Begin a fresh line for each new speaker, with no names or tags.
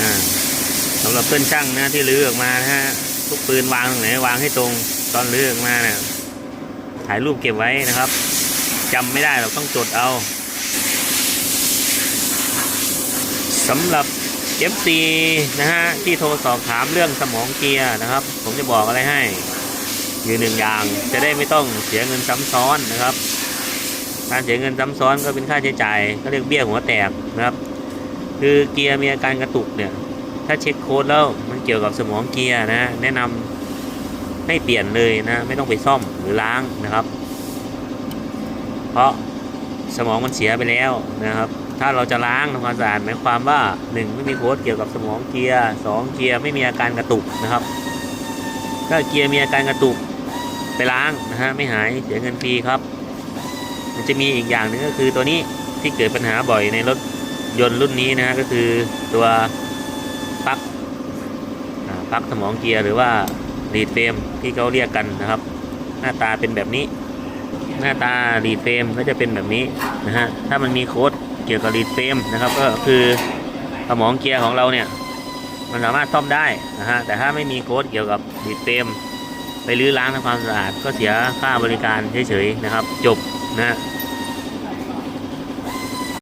อ่าสำหรับเพื่อนช่างนะที่ลื้อออกมานะฮะทุกปืนวางตรงไหนวางให้ตรงตอนลื้อออกมาเนี่ยถ่ายรูปเก็บไว้นะครับจำไม่ได้เราต้องจดเอาสำหรับ FC นะฮะที่โทรสอบถามเรื่องสมองเกียร์นะครับ ผมจะบอกอะไรให้อยู่หนึ่งอย่างจะได้ไม่ต้องเสียเงินซ้ำซ้อนนะครับการเสียเงินซ้ำซ้อนก็เป็นค่าใช้จ่ายก็เรียกเบี้ยหัวแตกนะครับ คือเกียร์มีอาการกระตุกเนี่ย ถ้าเช็คโค้ดแล้วมันเกี่ยวกับสมองเกียร์นะ แนะนำให้เปลี่ยนเลยนะ ไม่ต้องไปซ่อมหรือล้างนะครับ เพราะสมองมันเสียไปแล้วนะครับ ถ้าเราจะล้างทำความสะอาดหมายความว่าหนึ่งไม่มีโค้ดเกี่ยวกับสมองเกียร์สองเกียร์ไม่มีอาการกระตุกนะครับ ถ้าเกียร์มีอาการกระตุกไปล้างนะฮะไม่หายเสียเงินฟรีครับ มันจะมีอีกอย่างหนึ่งก็คือตัวนี้ที่เกิดปัญหาบ่อยในรถ ยนต์รุ่นนี้นะก็คือตัวปลั๊กปลั๊กสมองเกียร์หรือว่ารีดเฟรมที่เขาเรียกกันนะครับ หน้าตาเป็นแบบนี้ หน้าตารีดเฟรมก็จะเป็นแบบนี้นะฮะถ้ามันมีโค้ดเกี่ยวกับรีดเฟรมนะครับ ก็คือสมองเกียร์ของเราเนี่ยมันสามารถซ่อมได้นะฮะแต่ถ้าไม่มีโค้ดเกี่ยวกับรีดเฟรมไปรื้อล้างทำความสะอาดก็เสียค่าบริการเฉยๆนะครับ จบนะฮะ